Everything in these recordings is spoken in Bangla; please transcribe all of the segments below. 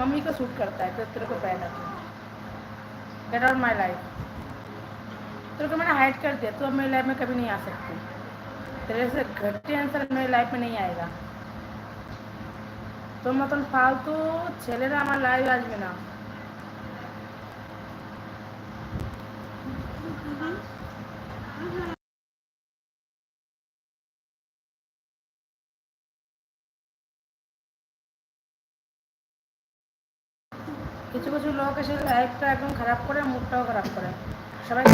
मम्मी को सूट करता है तो तेरे को पहना तू डेट आर माई लाइफ तेरे को मैंने हाइड कर दिया तो अब मेरी लाइफ में कभी नहीं आ सकती। तेरे से घटे आंसर मेरी लाइफ में नहीं आएगा। तो मतलब फालतू छेलेरा हमारे लाइव आज में ना। কিছু কিছু লোক এসে লাইফটা একদম খারাপ করে মুডটাও খারাপ করে। সবাই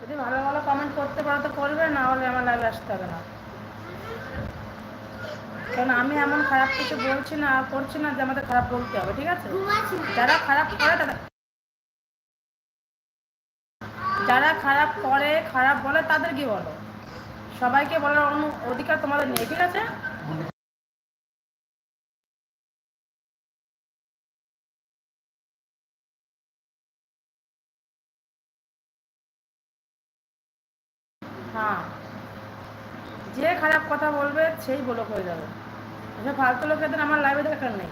যদি ভালো ভালো কমেন্ট করতে পারো তো করবে, না হলে আমার লাইভে আসতে হবে না। কারণ আমি এমন খারাপ কিছু বলছি না, করছি না, যে আমাদের খারাপ বলতে হবে, ঠিক আছে? যারা খারাপ করে তারা যারা খারাপ করে, খারাপ বলে তাদের কি বলো। সবাইকে বলার অনু, অধিকার তোমাদের নেই, ঠিক আছে? হ্যাঁ। যে খারাপ কথা বলবে, সেই বলক হয়ে যাবে। এসব ফালতু লোকেদের আমার লাইভে দেখার নেই।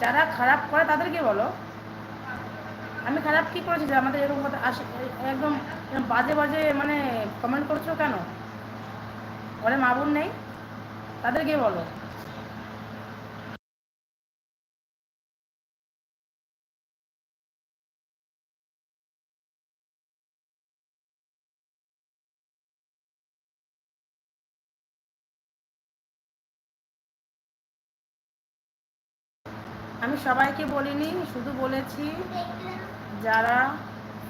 যারা খারাপ করে, তাদেরকে বলো। আমি খারাপ কি করেছি যে আমাদের এরকম কথা আসে একদম বাজে বাজে মানে কমেন্ট করছ কেন? ঘরে মা নেই? তাদেরকে বলো। আমি সবাইকে বলিনি শুধু বলেছি যারা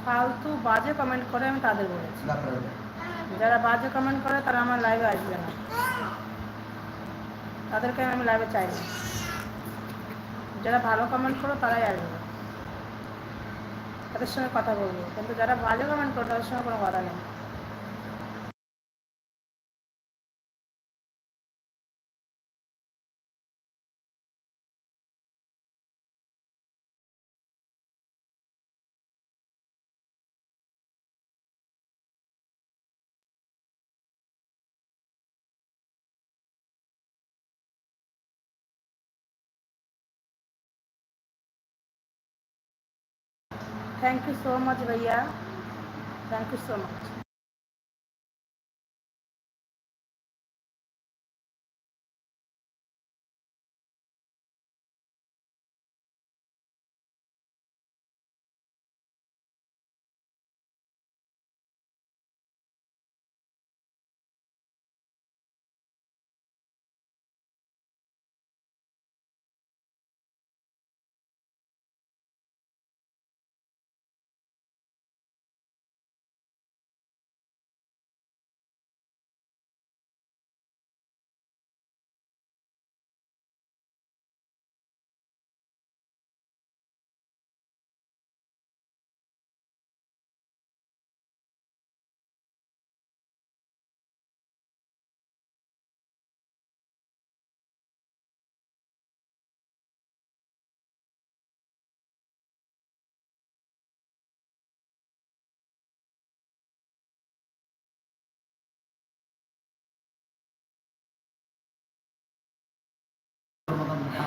ফালতু বাজে কমেন্ট করে আমি তাদের বলেছি। যারা বাজে কমেন্ট করে তারা আমার লাইভে আসবে না। তাদেরকে আমি লাইভে চাই না। যারা ভালো কমেন্ট করো তারাই আসবে। তাদের সঙ্গে কথা বলব। কিন্তু যারা বাজে কমেন্ট করো তাদের সঙ্গে কোনো কথা নেই। थैंक यू सो मच भैया थैंक यू सो मच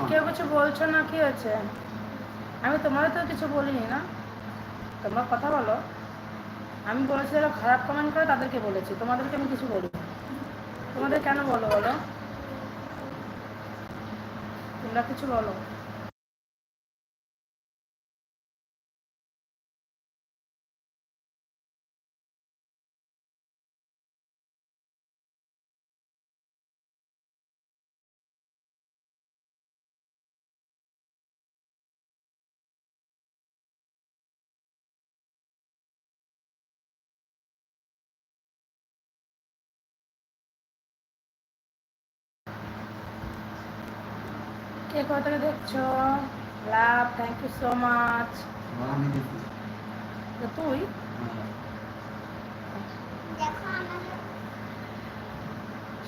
কেউ কিছু বলছো না, কি হয়েছে? আমি তোমার তো কিছু বলিনি না। তোমরা কথা বলো। আমি বলেছি, যারা খারাপ কমেন্ট করে তাদেরকে বলেছি। তোমাদেরকে আমি কিছু বলি তোমাদের কেন বলো বলো? তোমরা কিছু বলো। কে কোথা থেকে দেখছ? Love thank you so much তুই?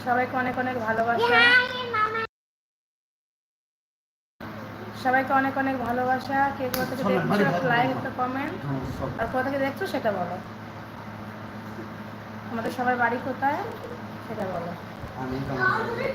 সবাইকে অনেক অনেক ভালোবাসা। সবাইকে অনেক অনেক ভালোবাসা। কে কোথা থেকে দেখছ? লাইক একটা কমেন্ট আর কোথা থেকে দেখছ সেটা বলো। আমাদের সবাই বাড়ি কোথায়? সেটা বলো।